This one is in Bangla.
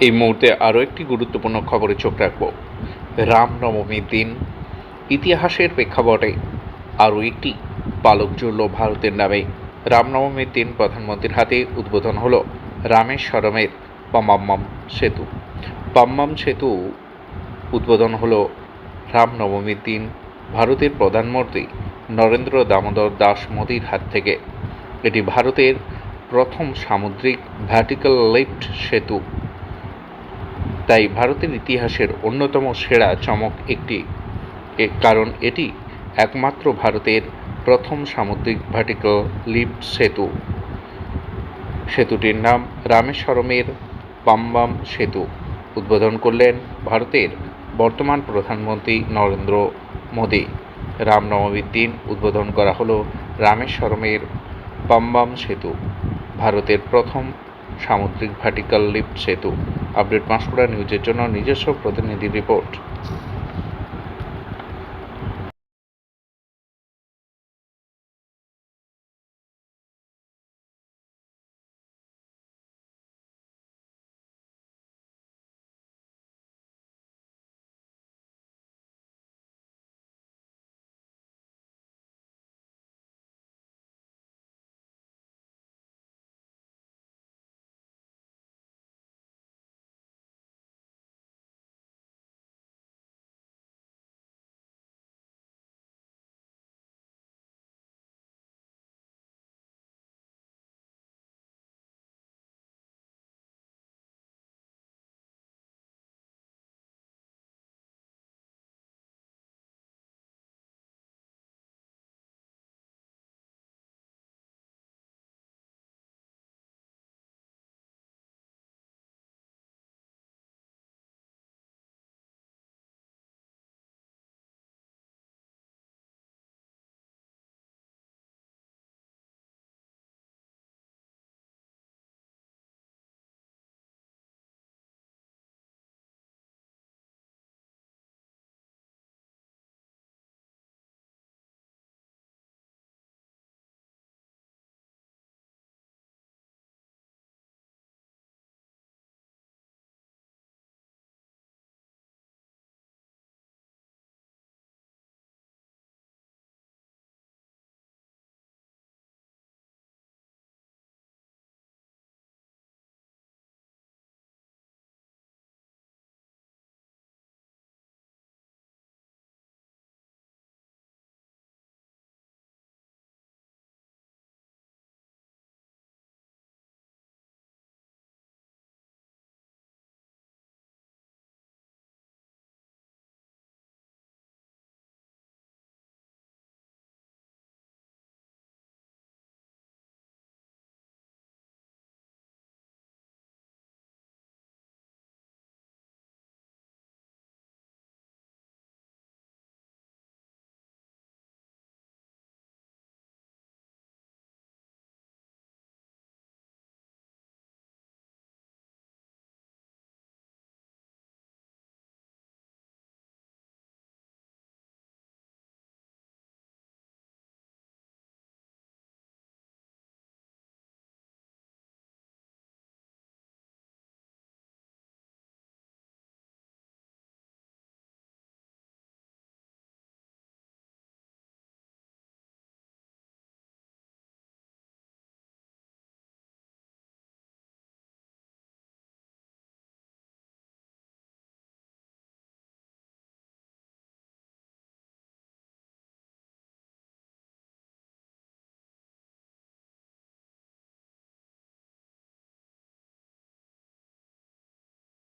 এই মুহূর্তে আরও একটি গুরুত্বপূর্ণ খবরে চোখ রাখব। রামনবমীর দিন ইতিহাসের প্রেক্ষাপটে আরও একটি পালক জুড়ল ভারতের নামে। রামনবমীর দিন প্রধানমন্ত্রীর হাতে উদ্বোধন হলো রামেশ্বরমের পাম্বাম সেতু। পাম্বাম সেতু উদ্বোধন হল রামনবমীর দিন ভারতের প্রধানমন্ত্রী নরেন্দ্র দামোদর দাস মোদীর হাত থেকে। এটি ভারতের প্রথম সামুদ্রিক ভ্যাটিক্যাল লিফট সেতু। তাই ভারতের ইতিহাসের অন্যতম সেরা চমক একটি। কারণ এটি একমাত্র ভারতের প্রথম সামুদ্রিক ভার্টিক্যাল লিফট সেতু। সেতুটির নাম রামেশ্বরমের পাম্বাম সেতু। উদ্বোধন করলেন ভারতের বর্তমান প্রধানমন্ত্রী নরেন্দ্র মোদী। রামনবমীর দিন উদ্বোধন করা হলো রামেশ্বরমের পাম্বাম সেতু। ভারতের প্রথম সামুদ্রিক ভার্টিকাল লিফট সেতু। আপডেট পাঁশকুড়া নিউজের জন্য নিজস্ব প্রতিনিধি রিপোর্ট।